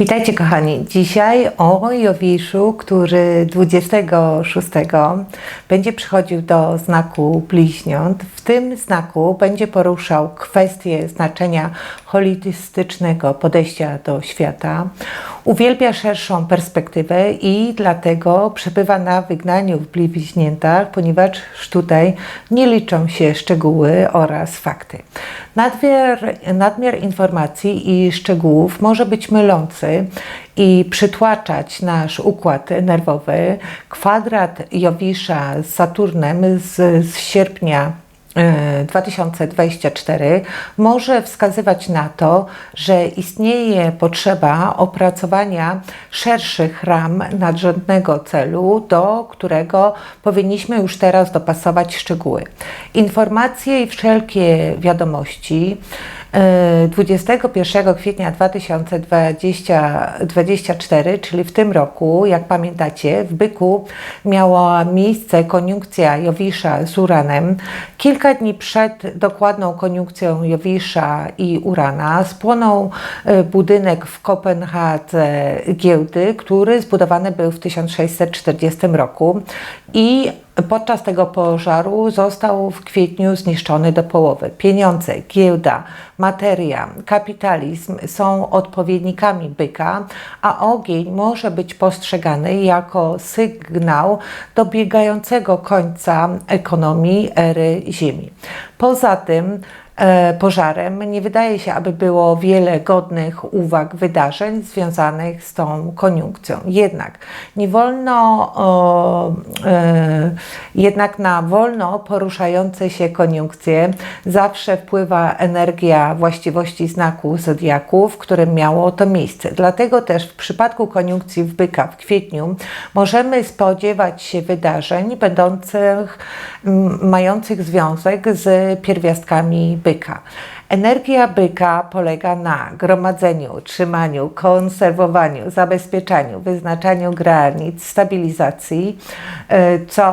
Witajcie kochani. Dzisiaj o Jowiszu, który 26 będzie przychodził do znaku bliźniąt. W tym znaku będzie poruszał kwestię znaczenia holistycznego podejścia do świata. Uwielbia szerszą perspektywę i dlatego przebywa na wygnaniu w bliźniętach, ponieważ tutaj nie liczą się szczegóły oraz fakty. Nadmiar, nadmiar informacji i szczegółów może być mylący i przytłaczać nasz układ nerwowy. Kwadrat Jowisza z Saturnem z, z sierpnia 2024 może wskazywać na to, że istnieje potrzeba opracowania szerszych ram nadrzędnego celu, do którego powinniśmy już teraz dopasować szczegóły. Informacje i wszelkie wiadomości 21 kwietnia 2024, czyli w tym roku, jak pamiętacie, w Byku miała miejsce koniunkcja Jowisza z Uranem. Kilka dni przed dokładną koniunkcją Jowisza i Urana spłonął e, budynek w Kopenhadze giełdy, który zbudowany był w 1640 roku i podczas tego pożaru został w kwietniu zniszczony do połowy. Pieniądze, giełda, materia, kapitalizm są odpowiednikami byka, a ogień może być postrzegany jako sygnał dobiegającego końca ekonomii ery Ziemi. Poza tym pożarem, nie wydaje się, aby było wiele godnych uwag wydarzeń związanych z tą koniunkcją. Jednak nie wolno, e, jednak na wolno poruszające się koniunkcje zawsze wpływa energia właściwości znaku zodiaku, w którym miało to miejsce. Dlatego też w przypadku koniunkcji w byka w kwietniu możemy spodziewać się wydarzeń będących, mających związek z pierwiastkami byka byka. Energia byka polega na gromadzeniu, utrzymaniu, konserwowaniu, zabezpieczaniu, wyznaczaniu granic, stabilizacji. E, co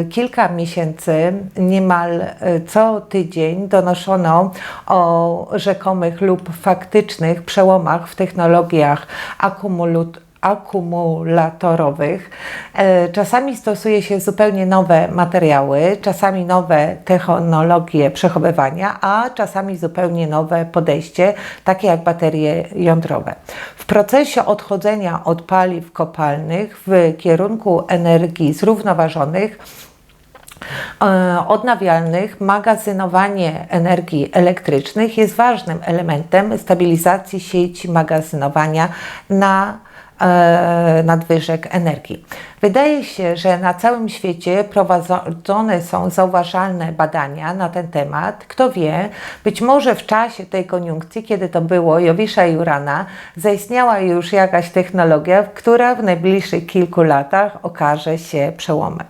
e, kilka miesięcy, niemal e, co tydzień donoszono o rzekomych lub faktycznych przełomach w technologiach akumulatorów akumulatorowych. E, czasami stosuje się zupełnie nowe materiały, czasami nowe technologie przechowywania, a czasami zupełnie nowe podejście, takie jak baterie jądrowe. W procesie odchodzenia od paliw kopalnych w kierunku energii zrównoważonych, e, odnawialnych, magazynowanie energii elektrycznych jest ważnym elementem stabilizacji sieci magazynowania na nadwyżek energii. Wydaje się, że na całym świecie prowadzone są zauważalne badania na ten temat. Kto wie, być może w czasie tej koniunkcji, kiedy to było Jowisza i Urana, zaistniała już jakaś technologia, która w najbliższych kilku latach okaże się przełomem.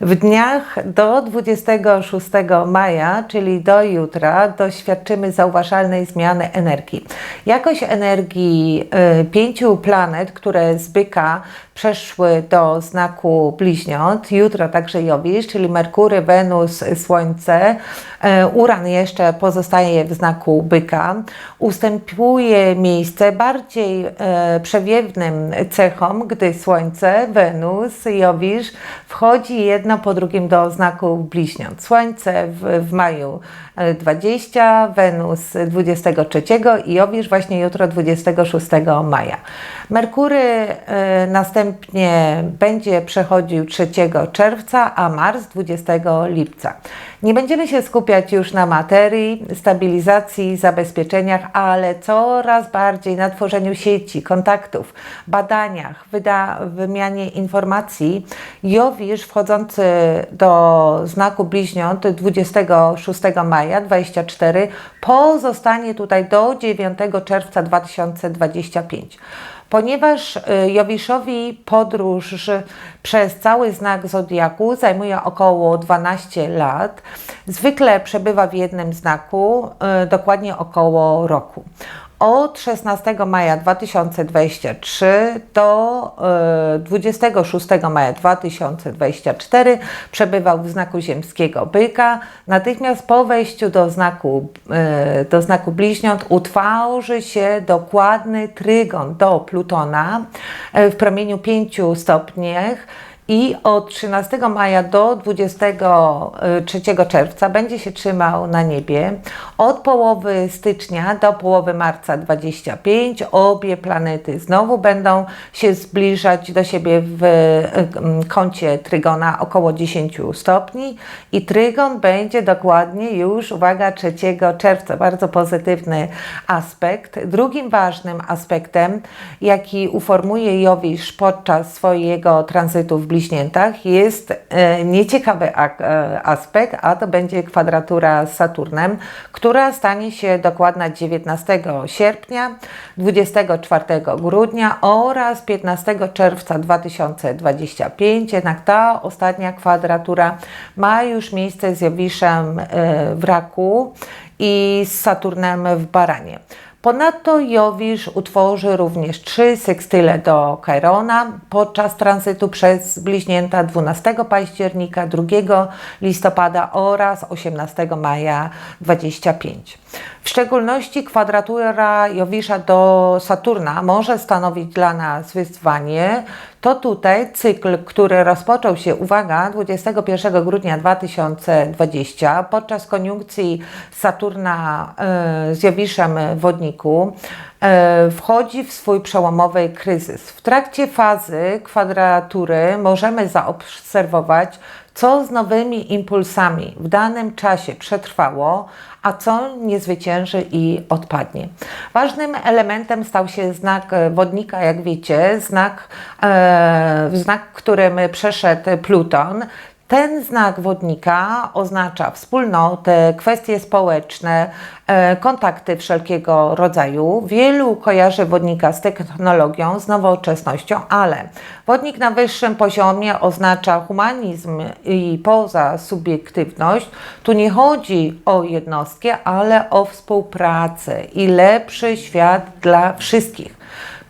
W dniach do 26 maja, czyli do jutra, doświadczymy zauważalnej zmiany energii. Jakość energii y, pięciu planet, które z byka przeszły do znaku bliźniąt, jutro także Jowisz, czyli Merkury, Wenus, Słońce, e, Uran jeszcze pozostaje w znaku byka, ustępuje miejsce bardziej e, przewiewnym cechom, gdy Słońce, Wenus, Jowisz wchodzi jedno po drugim do znaku bliźniąt. Słońce w, w maju 20, Wenus 23 i Jowisz właśnie jutro 26 maja. Merkury e, następnie będzie przechodził 3 czerwca, a Mars 20 lipca. Nie będziemy się skupiać już na materii, stabilizacji, zabezpieczeniach, ale coraz bardziej na tworzeniu sieci, kontaktów, badaniach, wyda, wymianie informacji. Jowisz wchodzący do znaku bliźniąt 26 maja 24 pozostanie tutaj do 9 czerwca 2025. Ponieważ y, Jowiszowi podróż przez cały znak zodiaku zajmuje około 12 lat, zwykle przebywa w jednym znaku, y, dokładnie około roku. Od 16 maja 2023 do 26 maja 2024 przebywał w znaku ziemskiego byka. Natychmiast po wejściu do znaku, do znaku bliźniąt utworzy się dokładny trygon do Plutona w promieniu 5 stopniach i od 13 maja do 23 czerwca będzie się trzymał na niebie. Od połowy stycznia do połowy marca 25 obie planety znowu będą się zbliżać do siebie w kącie trygona około 10 stopni i trygon będzie dokładnie już, uwaga, 3 czerwca. Bardzo pozytywny aspekt. Drugim ważnym aspektem, jaki uformuje Jowisz podczas swojego tranzytu w bliższym bliźniętach jest e, nieciekawy e, aspekt, a to będzie kwadratura z Saturnem, która stanie się dokładna 19 sierpnia, 24 grudnia oraz 15 czerwca 2025. Jednak ta ostatnia kwadratura ma już miejsce z Jowiszem e, w Raku i z Saturnem w Baranie. Ponadto Jowisz utworzy również trzy sekstyle do Chairona podczas tranzytu przez bliźnięta 12 października, 2 listopada oraz 18 maja 25. W szczególności kwadratura Jowisza do Saturna może stanowić dla nas wyzwanie. To tutaj cykl, który rozpoczął się, uwaga, 21 grudnia 2020 podczas koniunkcji Saturna e, z Jowiszem w Wodniku wchodzi w swój przełomowy kryzys. W trakcie fazy kwadratury możemy zaobserwować, co z nowymi impulsami w danym czasie przetrwało, a co nie zwycięży i odpadnie. Ważnym elementem stał się znak wodnika, jak wiecie, znak, e, znak którym przeszedł Pluton. Ten znak wodnika oznacza wspólnotę, kwestie społeczne, e, kontakty wszelkiego rodzaju. Wielu kojarzy wodnika z technologią, z nowoczesnością, ale wodnik na wyższym poziomie oznacza humanizm i poza subiektywność. Tu nie chodzi o jednostkę, ale o współpracę i lepszy świat dla wszystkich.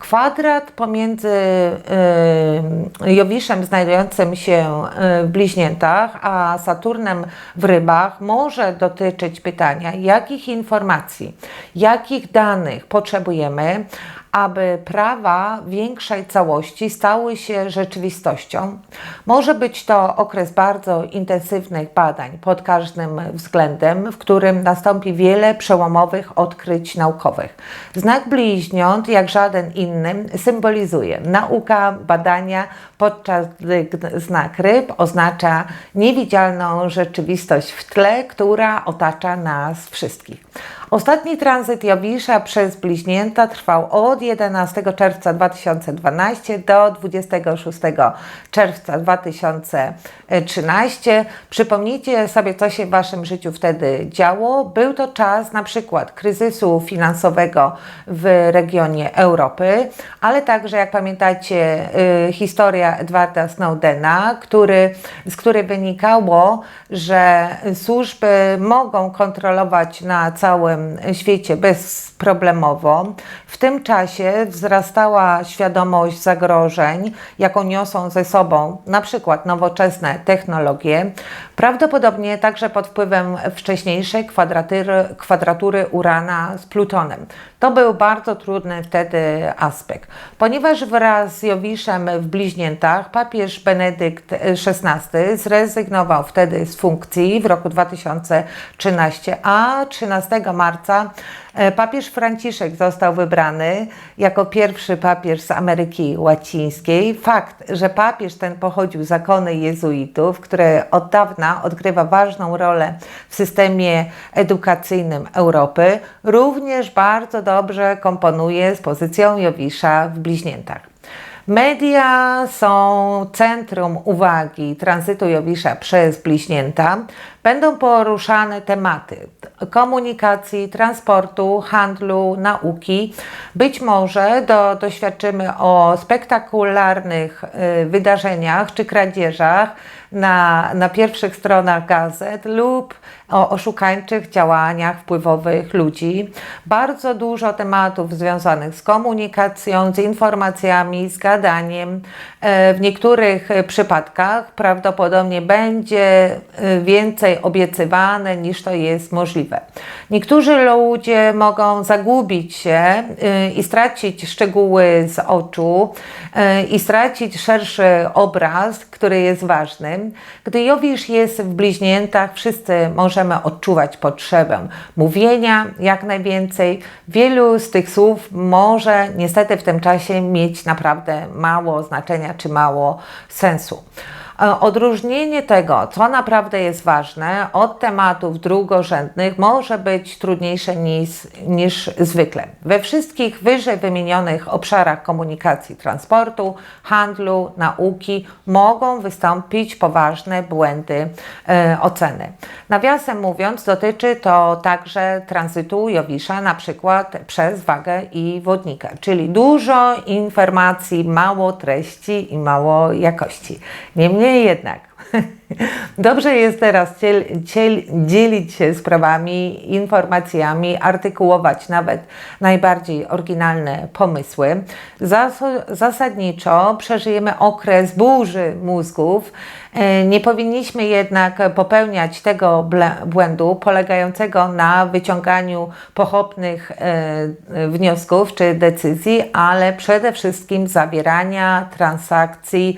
Kwadrat pomiędzy y, Jowiszem znajdującym się y, w bliźniętach, a Saturnem w rybach może dotyczyć pytania, jakich informacji, jakich danych potrzebujemy, aby prawa większej całości stały się rzeczywistością. Może być to okres bardzo intensywnych badań pod każdym względem, w którym nastąpi wiele przełomowych odkryć naukowych. Znak bliźniąt, jak żaden inny, symbolizuje nauka, badania, podczas gdy znak ryb oznacza niewidzialną rzeczywistość w tle, która otacza nas wszystkich. Ostatni tranzyt Jowisza przez bliźnięta trwał od 11 czerwca 2012 do 26 czerwca 2013. Przypomnijcie sobie, co się w Waszym życiu wtedy działo. Był to czas na przykład kryzysu finansowego w regionie Europy, ale także, jak pamiętacie, y, historia Edwarda Snowdena, który, z której wynikało, że służby mogą kontrolować na całym świecie bezproblemowo. W tym czasie wzrastała świadomość zagrożeń, jaką niosą ze sobą na przykład nowoczesne technologie, prawdopodobnie także pod wpływem wcześniejszej kwadratury, kwadratury Urana z Plutonem. To był bardzo trudny wtedy aspekt, ponieważ wraz z Jowiszem w bliźniętach papież Benedykt XVI zrezygnował wtedy z funkcji w roku 2013, a 13 marca E, papież Franciszek został wybrany jako pierwszy papież z Ameryki Łacińskiej. Fakt, że papież ten pochodził z zakony jezuitów, które od dawna odgrywa ważną rolę w systemie edukacyjnym Europy, również bardzo dobrze komponuje z pozycją Jowisza w bliźniętach. Media są centrum uwagi tranzytu Jowisza przez bliźnięta. Będą poruszane tematy komunikacji, transportu, handlu, nauki. Być może do, doświadczymy o spektakularnych y, wydarzeniach czy kradzieżach na, na pierwszych stronach gazet lub o oszukańczych działaniach wpływowych ludzi. Bardzo dużo tematów związanych z komunikacją, z informacjami, z gadaniem. E, w niektórych przypadkach prawdopodobnie będzie e, więcej obiecywane niż to jest możliwe. Niektórzy ludzie mogą zagubić się e, i stracić szczegóły z oczu i stracić szerszy obraz, który jest ważny. Gdy Jowisz jest w bliźniętach, wszyscy możemy odczuwać potrzebę mówienia jak najwięcej. Wielu z tych słów może niestety w tym czasie mieć naprawdę mało znaczenia czy mało sensu. E, odróżnienie tego, co naprawdę jest ważne, od tematów drugorzędnych może być trudniejsze niż, niż zwykle. We wszystkich wyżej wymienionych obszarach komunikacji, transportu, handlu, nauki mogą wystąpić poważne błędy e, oceny. Nawiasem mówiąc, dotyczy to także tranzytu Jowisza, na przykład przez wagę i wodnika, czyli dużo informacji, mało treści i mało jakości. Niemniej Niemniej jednak, dobrze jest teraz ciel, ciel, dzielić się sprawami, informacjami, artykułować nawet najbardziej oryginalne pomysły. Zas zasadniczo przeżyjemy okres burzy mózgów. E, nie powinniśmy jednak popełniać tego błędu polegającego na wyciąganiu pochopnych e, wniosków czy decyzji, ale przede wszystkim zawierania transakcji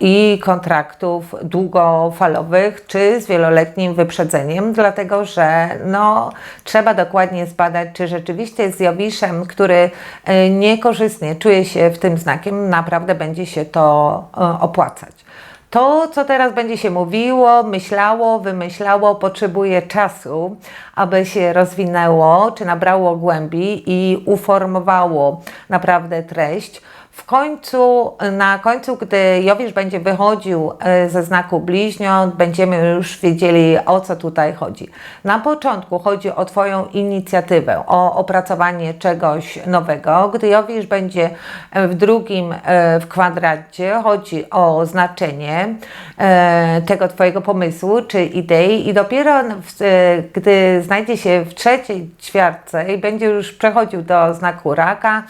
i kontraktów długofalowych, czy z wieloletnim wyprzedzeniem, dlatego że no, trzeba dokładnie zbadać, czy rzeczywiście z Jowiszem, który e, niekorzystnie czuje się w tym znakiem, naprawdę będzie się to e, opłacać. To, co teraz będzie się mówiło, myślało, wymyślało, potrzebuje czasu, aby się rozwinęło, czy nabrało głębi i uformowało naprawdę treść. W końcu, na końcu, gdy Jowisz będzie wychodził e, ze znaku bliźniąt, będziemy już wiedzieli, o co tutaj chodzi. Na początku chodzi o Twoją inicjatywę, o opracowanie czegoś nowego. Gdy Jowisz będzie w drugim e, w kwadracie, chodzi o znaczenie e, tego Twojego pomysłu czy idei i dopiero gdy znajdzie się w trzeciej ćwiartce i będzie już przechodził do znaku raka,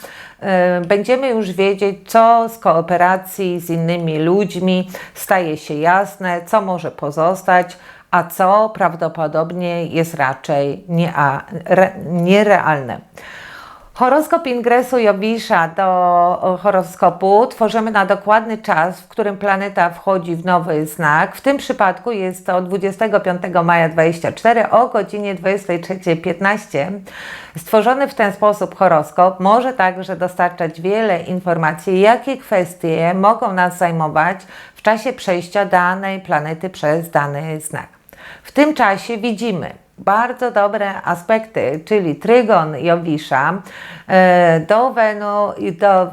będziemy już wiedzieć, co z kooperacji z innymi ludźmi staje się jasne, co może pozostać, a co prawdopodobnie jest raczej nierealne. Horoskop ingresu Jowisza do horoskopu tworzymy na dokładny czas, w którym planeta wchodzi w nowy znak. W tym przypadku jest to 25 maja 24 o godzinie 23.15. Stworzony w ten sposób horoskop może także dostarczać wiele informacji, jakie kwestie mogą nas zajmować w czasie przejścia danej planety przez dany znak. W tym czasie widzimy bardzo dobre aspekty, czyli trygon Jowisza e, do, Wenu, do e,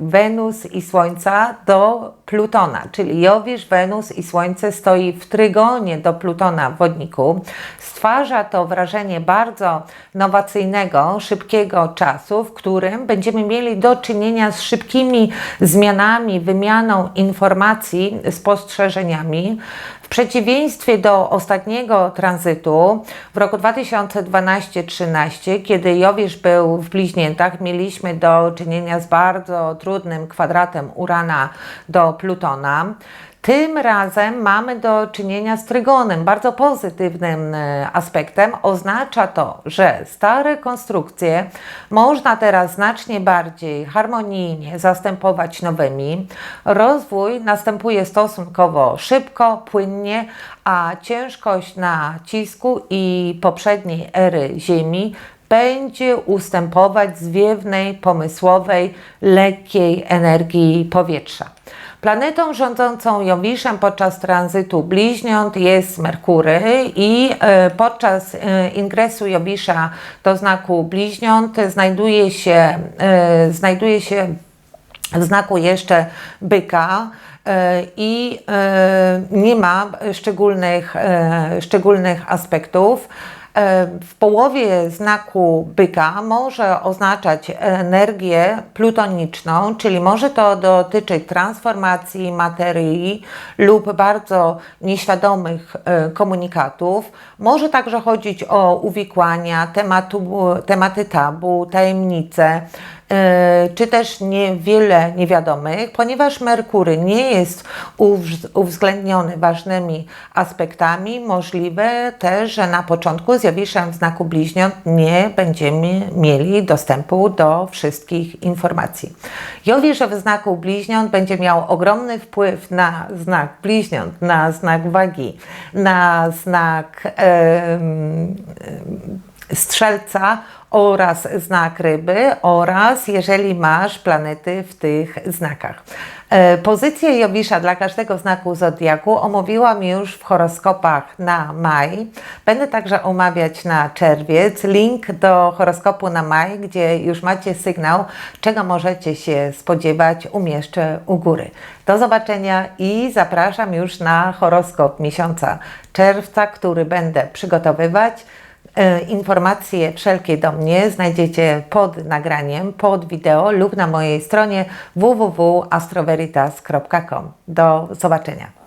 Wenus i Słońca do Plutona, czyli Jowisz, Wenus i Słońce stoi w trygonie do Plutona w wodniku. Stwarza to wrażenie bardzo nowacyjnego, szybkiego czasu, w którym będziemy mieli do czynienia z szybkimi zmianami, wymianą informacji, spostrzeżeniami. W przeciwieństwie do ostatniego tranzytu w roku 2012-13, kiedy Jowisz był w bliźniętach, mieliśmy do czynienia z bardzo trudnym kwadratem Urana do Plutona. Tym razem mamy do czynienia z trygonem, bardzo pozytywnym e, aspektem. Oznacza to, że stare konstrukcje można teraz znacznie bardziej harmonijnie zastępować nowymi. Rozwój następuje stosunkowo szybko, płynnie, a ciężkość nacisku i poprzedniej ery Ziemi będzie ustępować zwiewnej, pomysłowej, lekkiej energii powietrza. Planetą rządzącą Jowiszem podczas tranzytu bliźniąt jest Merkury i e, podczas e, ingresu Jowisza do znaku bliźniąt znajduje się, e, znajduje się w znaku jeszcze byka. i nie ma szczególnych, szczególnych aspektów. E, W połowie znaku byka może oznaczać energię plutoniczną, czyli może to dotyczyć transformacji materii lub bardzo nieświadomych e, komunikatów. Może także chodzić o uwikłania, tematu, tematy tabu, tajemnice czy też niewiele niewiadomych, ponieważ Merkury nie jest uwz- uwzględniony ważnymi aspektami, możliwe też, że na początku z Jowiszem w znaku bliźniąt nie będziemy mieli dostępu do wszystkich informacji. Jowisz w znaku bliźniąt będzie miał ogromny wpływ na znak bliźniąt, na znak wagi, na znak strzelca oraz znak ryby oraz jeżeli masz planety w tych znakach. E, Pozycję Jowisza dla każdego znaku zodiaku omówiłam już w horoskopach na maj. Będę także omawiać na czerwiec. Link do horoskopu na maj, gdzie już macie sygnał, czego możecie się spodziewać, umieszczę u góry. Do zobaczenia i zapraszam już na horoskop miesiąca czerwca, który będę przygotowywać. E, Informacje wszelkie do mnie znajdziecie pod nagraniem, pod wideo lub na mojej stronie www.astroveritas.com. Do zobaczenia.